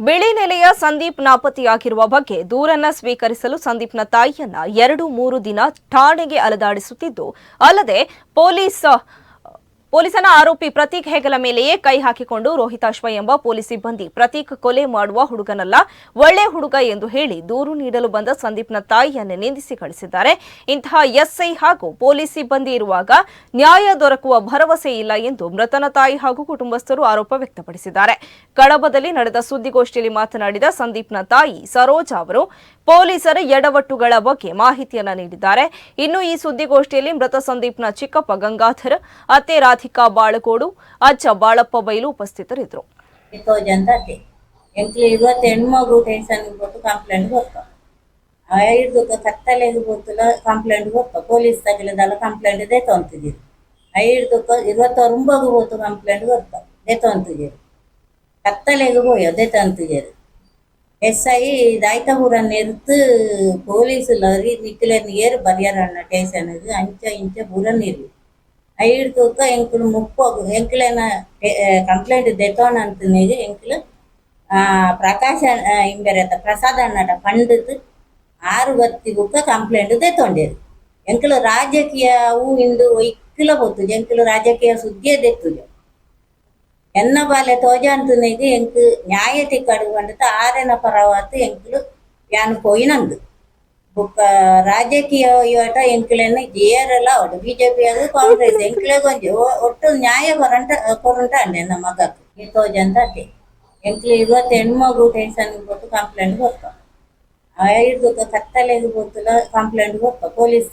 ಬಿಳಿ ನೆಲೆಯ ಸಂದೀಪ್ ನಾಪತ್ತೆಯಾಗಿರುವ ಬಗ್ಗೆ ದೂರನ್ನ ಸ್ವೀಕರಿಸಲು ಸಂದೀಪ್ನ ತಾಯಿಯನ್ನ ಎರಡು ಮೂರು ದಿನ ಠಾಣೆಗೆ ಅಲದಾಡಿಸುತ್ತಿದ್ದು, ಅಲ್ಲದೆ ಪೊಲೀಸ್ ಪೊಲೀಸನ ಆರೋಪಿ ಪ್ರತೀಕ್ ಹೆಗಲ ಮೇಲೆಯೇ ಕೈ ಹಾಕಿಕೊಂಡು ರೋಹಿತಾಶ್ವ ಎಂಬ ಪೊಲೀಸ್ ಸಿಬ್ಬಂದಿ ಪ್ರತೀಕ್ ಕೊಲೆ ಮಾಡುವ ಹುಡುಗನಲ್ಲ, ಒಳ್ಳೆ ಹುಡುಗ ಎಂದು ಹೇಳಿ ದೂರು ನೀಡಲು ಬಂದ ಸಂದೀಪ್ನ ತಾಯಿಯನ್ನು ನಿಂದಿಸಿ ಕಳಿಸಿದ್ದಾರೆ. ಇಂತಹ ಎಸ್ಐ ಹಾಗೂ ಪೊಲೀಸ್ ಸಿಬ್ಬಂದಿ ಇರುವಾಗ ನ್ಯಾಯ ದೊರಕುವ ಭರವಸೆ ಇಲ್ಲ ಎಂದು ಮೃತನ ತಾಯಿ ಹಾಗೂ ಕುಟುಂಬಸ್ಥರು ಆರೋಪ ವ್ಯಕ್ತಪಡಿಸಿದ್ದಾರೆ. ಕಡಬದಲ್ಲಿ ನಡೆದ ಸುದ್ದಿಗೋಷ್ಠಿಯಲ್ಲಿ ಮಾತನಾಡಿದ ಸಂದೀಪ್ನ ತಾಯಿ ಸರೋಜಾ ಅವರು ಪೊಲೀಸರ ಎಡವಟ್ಟುಗಳ ಬಗ್ಗೆ ಮಾಹಿತಿಯನ್ನು ನೀಡಿದ್ದಾರೆ. ಇನ್ನು ಈ ಸುದ್ದಿಗೋಷ್ಠಿಯಲ್ಲಿ ಮೃತ ಸಂದೀಪ್ನ ಚಿಕ್ಕಪ್ಪ ಗಂಗಾಧರ್, ಅತ್ತೆ ರಾಧಿಕಾ ಬಾಳಕೋಡು ಅಜ್ಜ ಬಾಳಪ್ಪ ಬೈಲು ಉಪಸ್ಥಿತರಿದ್ದರು. ಐದು ಕತ್ತಲೆಗೆ ಗೊತ್ತಿಲ್ಲ ಕಂಪ್ಲೇಂಟ್ ಬರ್ತಾವ ಪೊಲೀಸ್ ತಗಲಿದಲ್ಲ ಕಂಪ್ಲೇಂಟ್ ಇದೆ ತೊಂತಿದ್ದೀರಿ ಐದು ಇವತ್ತು ರುಂಬಗು ಹೋತು ಕಂಪ್ಲೇಂಟ್ ಬರ್ತಾವ ದೇ ತೊಂತಿದ್ದೀರಿ ಕತ್ತಲೆಗೆ ಹೋಯ್ ಅದೇ ತಂತಿದ್ದೀರಿ ఎస్ఐ రాయితపురం ఎరుతు పోలీసులు అరి నిక్కులేని ఏరు బరియారన్న టేషన్కు అంచె ఇంచె బురం ఇరు ఐడుకొక్క ఎంకులు ముప్పు ఎంకులైన కంప్లైంట్ దెతోన్ అంతనేది ఎంకులు ప్రకాశ్ ఇంబెరత ప్రసాద్ అన్నట పండితు ఆరు బత్తి కుక్క కంప్లైంట్ దెతోండేది ఎంకులు రాజకీయ ఇందు ఒక్కల పోతుంది ఎంకులు రాజకీయ సుద్దే దెత్తుజం ಎನ್ನ ಬಾಲೆ ತೋಜ ಅಂತನಿಗೆ ಎಂಕ್ ನ್ಯಾಯ ತಿಕ್ಕಡು ಪಂಡಿತ ಆರೆನ ಪರವಾತು ಎಂಕ್ಲು ಯಾನು ಪೋಯಿನಂದು ಬುಕ್ಕ ರಾಜಕೀಯ ಇವಟ ಎಂಕ್ಲೆನ ಜೇರೆಲ್ಲ ಒಟ್ಟು ಬಿಜೆಪಿ ಅದು ಕಾಂಗ್ರೆಸ್ ಎಂಕ್ಲೆ ಗೊಂಜಿ ಒ- ಒಟ್ಟು ನ್ಯಾಯ ಕೊರಂಟ ಕೊರಂಟ ಅಂಡೆ ನಮ್ಮ ಮಗಕ್ಕೆ ಈ ತೋಜ ಅಂತ ಅತ್ತೆ ಎಂಕ್ಲು ಇವತ್ತು ಹೆಣ್ಮಗು ಟೆನ್ಷನ್ ಕೊಟ್ಟು ಕಂಪ್ಲೇಂಟ್ ಬರ್ತಾವ ಐದು ಕತ್ತಲೆಗೆ ಗೊತ್ತಿಲ್ಲ ಕಂಪ್ಲೇಂಟ್ ಬರ್ತಾವ ಪೊಲೀಸ್